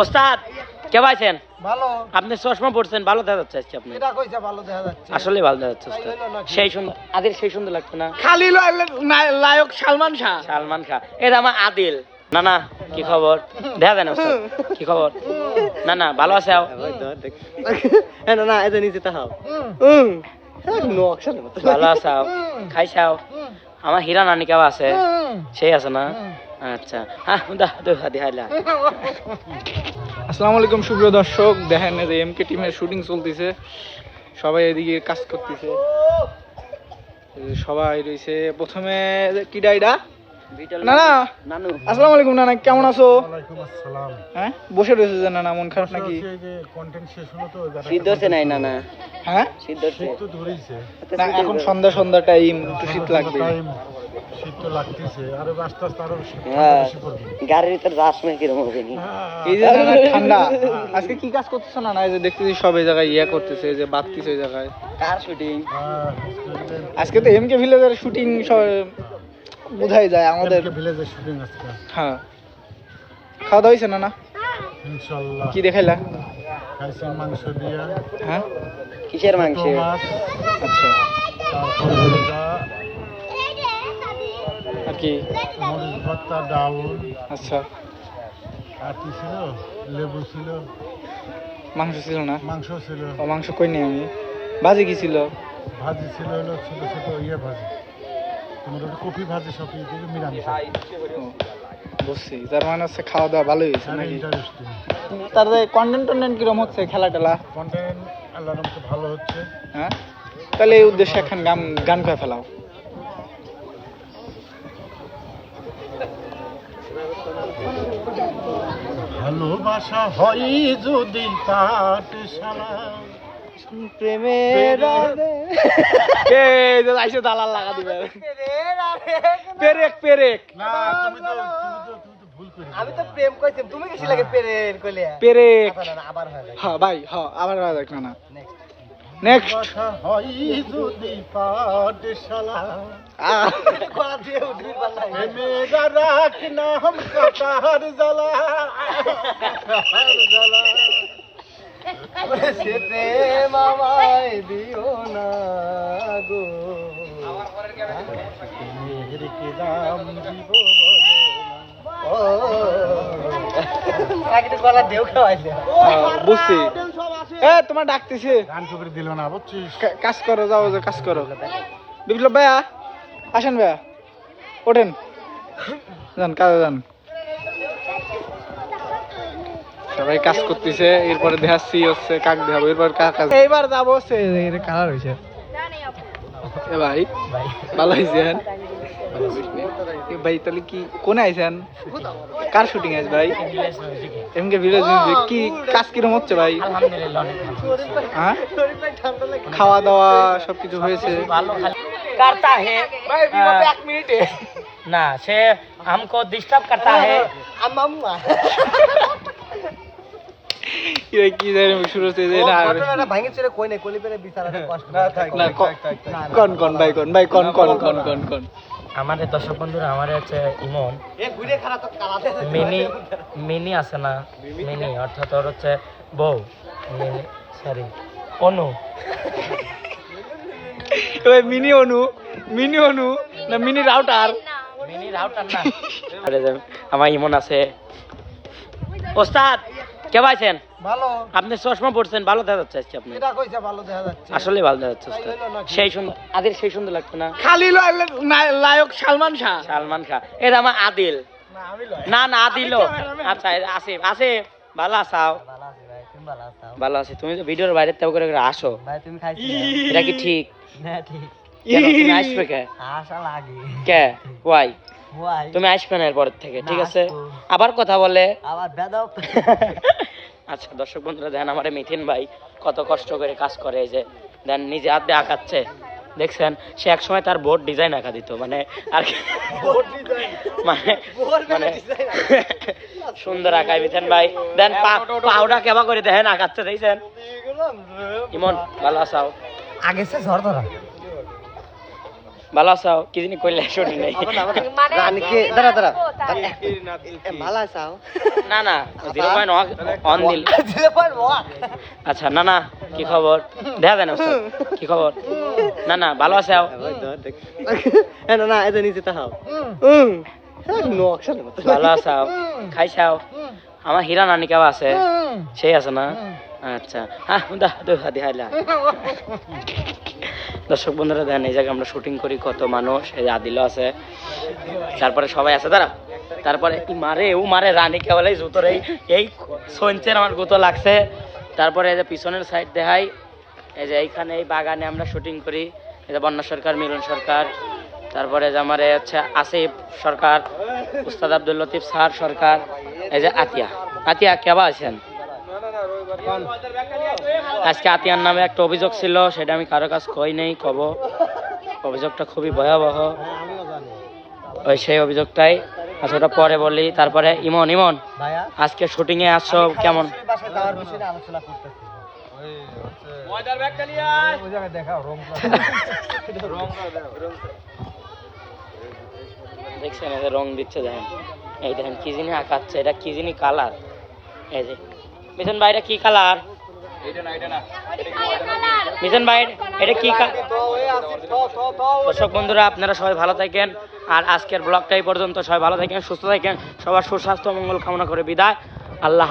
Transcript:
ওস্তাদ কে পাইছেন? ভালো। আপনি চশমা পড়ছেন ভালো দেখা যাচ্ছে আজকে আপনি এটা কইছে ভালো দেখা যাচ্ছে। আসলে ভালো দেখা যাচ্ছে ওস্তাদ? সেই সুন্দর আদিল সেই সুন্দর লাগছে না? খালি লায়ক সালমান শাহ। সালমান খান এটা আমার আদিল। না না কি খবর? দেখা যায় না ওস্তাদ। কি খবর? না না ভালো আছে আও। না না এটা নিচে তাহাও ভালো আছে আও। খাইছাও আমার হীরা নানি কেউ আছে সেই আছে না? আচ্ছা। হ্যাঁ আসসালামু আলাইকুম সুপ্রিয় দর্শক। দেখেন যে এমকে টিমের শুটিং চলতেছে। সবাই এদিকে কাজ করতেছে। সবাই রয়েছে। প্রথমে কি ডাইডা না না। নানু। আসসালামু আলাইকুম নানা। কেমন আছো? হ্যাঁ? বসে রয়েছে যে নানা মন খারাপ নাকি? সিদ্ধ হচ্ছে নাই না না হ্যাঁ? সিদ্ধ শীত তো ধরেইছে। না এখন সন্ধ্যা সন্ধ্যা টাইম একটু শীত লাগবে। শীত তো লাগতেছে আর আস্তে আস্তে আরও শীত হ্যাঁ। বেশি পড়বে। গাড়ির ভিতরে যাস না কিরম হবে এই যে নানা ঠান্ডা। আজকে কি কাজ করতেছো না না এই যে দেখতেছি সব এই জায়গায় ইয়ে করতেছে এই যে বাততিছে এই জায়গায়। কার শুটিং হ্যাঁ। আজকে তো এমকে ভিলেজের শুটিং বোঝাই যায় আমাদের। ভিলেজের শুটিং আজকে। হ্যাঁ। খাওয়া দাওয়া হয়েছে না না? ইনশাআল্লাহ কি দেখাইলা? খাইছি মাংস দিয়ে। হ্যাঁ। কিসের মাংস? আচ্ছা। কি? মরিচ ভর্তা ডাউল আচ্ছা। আর কি ছিল? লেবু ছিল। মাংস ছিল না? মাংস ছিল। ও মাংস কই নি আমি? ভাজি কি ছিল? ভাজি ছিল হলো ছোট ছোট ইয়ে ভাজি। তোমার ওটা কপি ভাজি সব ইয়ে দিয়ে নিরামিষ। বুঝছি। তার মানে হচ্ছে খাওয়া দাওয়া ভালোই হয়েছে নাকি? তার কন্টেন্ট টন্টেন্ট কিরম হচ্ছে খেলা টেলা কন্টেন্ট আল্লাহর ভালো হচ্ছে। হ্যাঁ? তাহলে এই উদ্দেশ্যে এখন গান গান করে ফেলাও। ভালোবাসা হয় যদি পাঠশালা প্রেমের আইসে দালাল লাগা দিবে। পেরেক পেরেক। না তুমি তো তুমি তো তুমি তো ভুল করে আমি তো প্রেম কইতাম তুমি কি লাগে প্রেম কইলে? পেরেক। আবার হয় হ্যাঁ ভাই হ্যাঁ আবার দেখ না। না নেক্সট হয় আমায় দিও না গো। দাম দিব বুঝছি। এ তোমার ডাকতেছে। গান টুকরি দিল না বুঝছিস? কাজ করো যাও যাও কাজ করো। বিপ্লব ভাইয়া আসেন ভাইয়া। ওঠেন। যান কাজে যান। সবাই কাজ করতেছে এরপরে দেখাচ্ছি হচ্ছে কাক দেখাবো এরপর কাক কাজ। এইবার যাব এর কালার হয়েছে ভাই ভালো হয়েছেন এ ভাই তাহলে কি কোনে আইছেন কার শুটিং আছে ভাই এমকে ভিলেজ মিউজিক কি কাজ কিরম হচ্ছে ভাই আলহামদুলিল্লাহ হ্যাঁ খাওয়া দাওয়া সবকিছু হয়েছে ভালো খালি करता है এক মিনিটে ना से हमको डिस्टर्ब करता है আম্মা কি ভাই, কি জানি শুরু হচ্ছে যে না ঘটনাটা ভাঙে চলে কই নাই কলি পেরে বিচারাটা কষ্ট না ক- কন কন ভাই কন ভাই কন কন কন কন কন আমাদের দর্শক বন্ধুরা আমার হচ্ছে ইমন এ ঘুরে খারাপ তো কালাতে মিনি মিনি আছে না? মিনি? অর্থাৎ ওর হচ্ছে বউ। মিনি সরি অনু। মিনি অনু মিনি অনু না মিনি রাউটার? মিনি রাউটার না। আমার ইমন আছে। ওস্তাদ কে পাইছেন ভালো। আপনি চশমা পড়ছেন ভালো দেখা যাচ্ছে আজকে আপনি এটা কইছে ভালো দেখা যাচ্ছে। আসলে ভালো দেখা যাচ্ছে? সেই সুন্দর আদিল সেই সুন্দর লাগছে না? খালি লায়ক সালমান শাহ। সালমান খান এটা আমার আদিল। না না না আদিল আচ্ছা আসিফ আসিফ ভালো আসাও ভালো আছি তুমি ভালো আছো ভালো আছি। তুমি তো ভিডিওর বাইরে তেও করে করে আসো। ভাই এটা কি ঠিক? না ঠিক। তুমি আসবে কে? আশা লাগে। কে? ওয়াই ওয়াই তুমি আসবে না এরপর থেকে ঠিক আছে? আবার কথা বলে। আবার আচ্ছা দর্শক বন্ধুরা দেন আমার মিথিন ভাই কত কষ্ট করে কাজ করে এই যে দেন নিজে হাত দিয়ে আঁকাচ্ছে। দেখছেন সে এক সময় তার বোর্ড ডিজাইন আঁকা দিত মানে আর কি- মানে মানে সুন্দর আঁকায় মিথেন ভাই। দেন পা- পাউডা কেবা করে দেখেন আঁকাচ্ছে দেখছেন? ইমন ভালো আসাও আগে সে ঝড় ধরা। ভালো আছো কি জানি কইলে শুনি নাই। রানীকে দাঁড়া দাঁড়া। ভালো আছো না না জিরো পয়েন্ট অন দিল। আচ্ছা না না কি খবর? দেখা যায় না কি খবর? না না ভালো আছে না না এটা নিচে তাহাও। নকশাল ভালো আছাও খাইছাও। আমার হীরা নানি কেউ আছে। সেই আছে না? আচ্ছা। হ্যাঁ দা দু হাতি হাইলা দর্শক বন্ধুরা দেখেন এই জায়গায় আমরা শুটিং করি কত মানুষ এই আদিল আছে। তারপরে সবাই আছে দাঁড়া তারপরে মারে ও মারে রানী কেবল এই জুতোর এই এই সঞ্চের আমার গুতো লাগছে। তারপরে এই যে পিছনের সাইড দেখাই। এই যে এইখানে এই বাগানে আমরা শুটিং করি। এই যে বন্যা সরকার মিলন সরকার। তারপরে যে আমার এই হচ্ছে আসিফ সরকার উস্তাদ আব্দুল লতিফ স্যার সরকার এই যে আতিয়া। আতিয়া কেবা আছেন? আজকে আতিয়ার নামে একটা অভিযোগ ছিল সেটা আমি কারও কাছে কই নেই কব। অভিযোগটা খুবই ভয়াবহ। ওই সেই অভিযোগটাই আচ্ছা ওটা পরে বলি। তারপরে ইমন ইমন আজকে শুটিং এ আসছো কেমন? বাসায় দেখছেন যে রং দিচ্ছে দেখেন। এই দেখেন কি জিনিস আঁকাচ্ছে এটা কি জিনিস কালার? এই যে মিশন ভাই এটা কি কালার? মিশন ভাই এটা কি দর্শক বন্ধুরা আপনারা সবাই ভালো থাকেন। আর আজকের ব্লগটা এই পর্যন্ত। সবাই ভালো থাকেন সুস্থ থাকেন। সবার সুস্বাস্থ্য মঙ্গল কামনা করে বিদায়। আল্লাহ